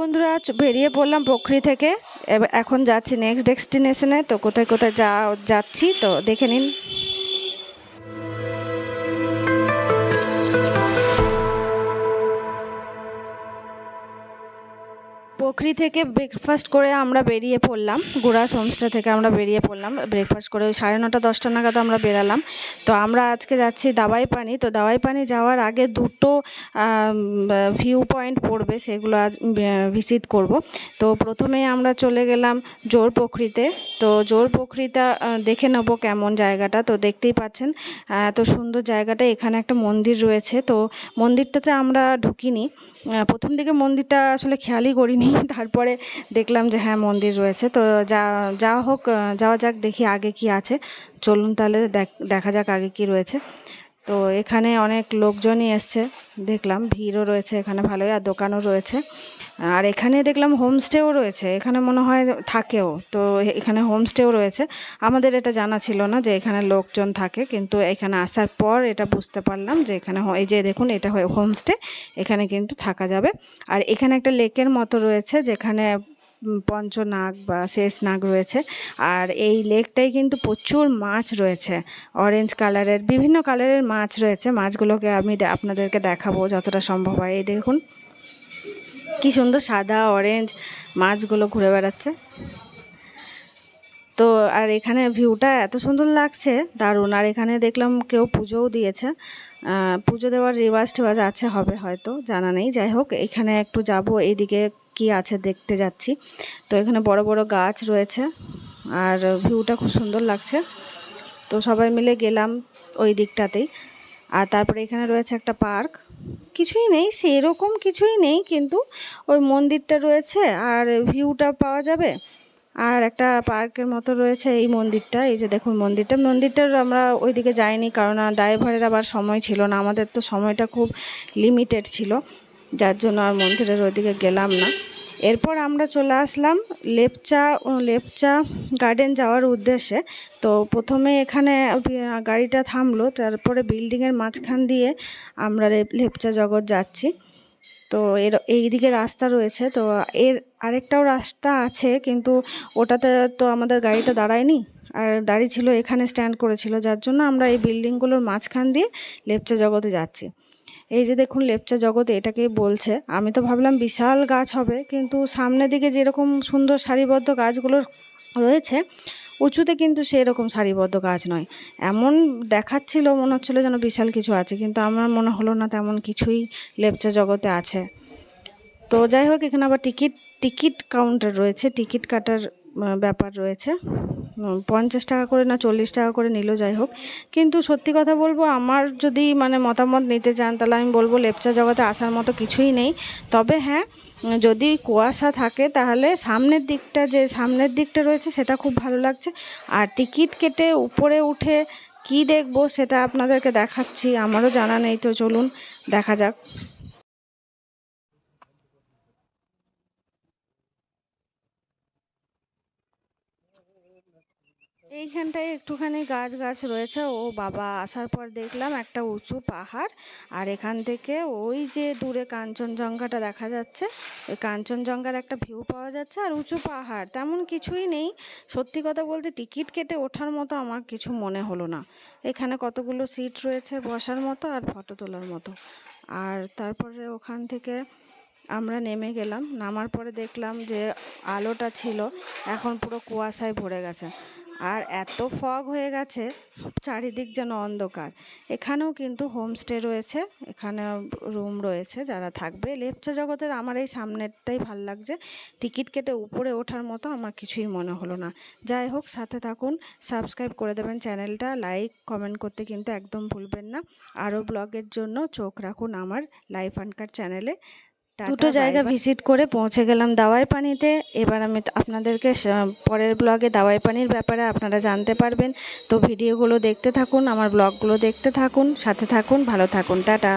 বন্ধুরা বেরিয়ে পড়লাম পকরি থেকে। এখন যাচ্ছি নেক্সট ডেস্টিনেশনে তো কোথায় কোথায় যা, যাচ্ছি, তো দেখে নিন। পকরি থেকে ব্রেকফাস্ট করে আমরা বেরিয়ে পড়লাম। গুড়াস হোমস্টে থেকে আমরা বেরিয়ে পড়লাম। ব্রেকফাস্ট করে ওই সাড়ে নটা দশটা নাগাদ আমরা বেরালাম। তো আমরা আজকে যাচ্ছি দাবাই পানি তো দাবাই পানি যাওয়ার আগে দুটো ভিউ পয়েন্ট পড়বে সেগুলো আজ ভিজিট করব। তো প্রথমে আমরা চলে গেলাম জোর পুকুরিতে তো জোর পুকুরিটা আহ, দেখে নেব কেমন জায়গাটা। তো দেখতেই পাচ্ছেন এত সুন্দর জায়গাটা। এখানে একটা মন্দির রয়েছে। তো মন্দিরটাতে আমরা ঢুকিনি। প্রথম দিকে মন্দিরটা আসলে খেয়ালই করিনি। তারপরে দেখলাম যে হ্যাঁ মন্দির রয়েছে। তো যা যা হোক যাওয়া যাক, দেখি আগে কি আছে। চলুন তাহলে দেখ- দেখা যাক আগে কি রয়েছে। তো এখানে অনেক লোকজনই এসছে, দেখলাম, ভিড়ও রয়েছে এখানে ভালোই, আর দোকানও রয়েছে। আর এখানে দেখলাম হোমস্টেও রয়েছে, এখানে মনে হয় থাকেও, তো এখানে হোমস্টেও রয়েছে। আমাদের এটা জানা ছিল না যে এখানে লোকজন থাকে, কিন্তু এখানে আসার পর এটা বুঝতে পারলাম যে এখানে এই যে দেখুন, এটা হয় হোমস্টে এখানে কিন্তু থাকা যাবে। আর এখানে একটা লেকের মতো রয়েছে, যেখানে পঞ্চনাগ বা শেষ নাগ রয়েছে। আর এই লেকটাই কিন্তু প্রচুর মাছ রয়েছে। অরেঞ্জ কালারের বিভিন্ন কালারের মাছ রয়েছে। মাছগুলোকে আমি আপনাদেরকে দেখাবো যতটা সম্ভব হয়। এই দেখুন, কি সুন্দর সাদা অরেঞ্জ মাছগুলো ঘুরে বেড়াচ্ছে। তো, আর এখানে ভিউটা এত সুন্দর লাগছে, দারুণ। আর এখানে দেখলাম কেউ পুজোও দিয়েছে। পুজো দেওয়ার রিওয়াজ টিওয়াজ আছে, হবে হয়তো, জানা নেই। যাই হোক, এখানে একটু যাব এইদিকে কি আছে দেখতে যাচ্ছি। তো এখানে বড় বড় গাছ রয়েছে আর ভিউটা খুব সুন্দর লাগছে। তো সবাই মিলে গেলাম ওই দিকটাতেই। আর তারপরে এখানে রয়েছে একটা পার্ক। কিছুই নেই, সেরকম কিছুই নেই, কিন্তু ওই মন্দিরটা রয়েছে আর ভিউটা পাওয়া যাবে। আর একটা পার্কের মতো রয়েছে এই মন্দিরটা। এই যে দেখুন মন্দিরটা। মন্দিরটার আমরা ওইদিকে যাইনি কারণ ড্রাইভারের আবার সময় ছিল না। আমাদের তো সময়টা খুব লিমিটেড ছিল। যার জন্য আর মন্দিরের ওইদিকে গেলাম না। এরপর আমরা চলে আসলাম লেপচা লেপচা গার্ডেন যাওয়ার উদ্দেশ্যে। তো প্রথমে এখানে গাড়িটা থামলো, তারপরে বিল্ডিংয়ের মাঝখান দিয়ে আমরা লেপচা জগৎ যাচ্ছি। তো এর এই দিকে রাস্তা রয়েছে, তো এর আরেকটাও রাস্তা আছে, কিন্তু ওটাতে তো আমাদের গাড়িটা দাঁড়ায়নি, আর দাঁড়িয়ে ছিল, এখানে স্ট্যান্ড করেছিল, যার জন্য আমরা এই বিল্ডিংগুলোর মাঝখান দিয়ে লেপচা জগতে যাচ্ছি। এই যে দেখুন লেপচা জগতে এটাকেই বলছে, আমি তো ভাবলাম বিশাল গাছ হবে, কিন্তু সামনের দিকে যেরকম সুন্দর সারিবদ্ধ গাছগুলো রয়েছে, উঁচুতে কিন্তু সেরকম সারিবদ্ধ গাছ নয়। এমন দেখাচ্ছিল, মনে হচ্ছিল যেন বিশাল কিছু আছে, কিন্তু আমার মনে হলো না তেমন কিছুই লেপচা জগতে আছে। তো যাই হোক, এখানে আবার টিকিট টিকিট কাউন্টার রয়েছে, টিকিট কাটার ব্যাপার রয়েছে। পঞ্চাশ টাকা করে না চল্লিশ টাকা করে নিল, যাই হোক। কিন্তু সত্যি কথা বলব, আমার যদি মানে মতামত নিতে চান, তাহলে আমি বলব লেপচা জগতে আসার মতো কিছুই নেই। তবে হ্যাঁ যদি কুয়াশা থাকে, তাহলে সামনের দিকটা যে সামনের দিকটা রয়েছে, সেটা খুব ভালো লাগছে। আর টিকিট কেটে উপরে উঠে কি দেখব, সেটা আপনাদেরকে দেখাচ্ছি, আমারও জানা নেই। তো চলুন, দেখা যাক। এইখানটায় একটুখানি গাছ গাছ রয়েছে। ও বাবা আসার পর দেখলাম একটা উঁচু পাহাড়। আর এখান থেকে ওই যে দূরে কাঞ্চনজঙ্ঘাটা দেখা যাচ্ছে ওই কাঞ্চনজঙ্ঘার একটা ভিউ পাওয়া যাচ্ছে। আর উঁচু পাহাড়, তেমন কিছুই নেই। সত্যি কথা বলতে টিকিট কেটে ওঠার মতো আমার কিছু মনে হলো না। এখানে কতগুলো সিট রয়েছে বসার মতো আর ফটো তোলার মতো। আর তারপরে ওখান থেকে আমরা নেমে গেলাম, নামার পরে দেখলাম যে আলোটা ছিল এখন পুরো কুয়াশায় ভরে গেছে। আর এত ফগ হয়ে গেছে, চারিদিক যেন অন্ধকার। এখানেও কিন্তু হোমস্টে রয়েছে, এখানে রুম রয়েছে, যারা থাকবে। লেপচা জগতের আমার এই সামনেরটাই ভালো লাগছে। টিকিট কেটে উপরে ওঠার মতো আমার কিছুই মনে হলো না। যাই হোক, সাথে থাকুন সাবস্ক্রাইব করে দেবেন চ্যানেলটা লাইক কমেন্ট করতে কিন্তু একদম ভুলবেন না। আরও ব্লগের জন্য চোখ রাখুন আমার লাইফ আনকার চ্যানেলে দুটো জায়গা ভিজিট করে পৌঁছে গেলাম দাওয়াই পানিতে। এবার আমি আপনাদেরকে পরের ব্লগে দাওয়াই পানির ব্যাপারে আপনারা জানতে পারবেন। তো ভিডিওগুলো দেখতে থাকুন আমার ব্লগগুলো দেখতে থাকুন সাথে থাকুন ভালো থাকুন টাটা।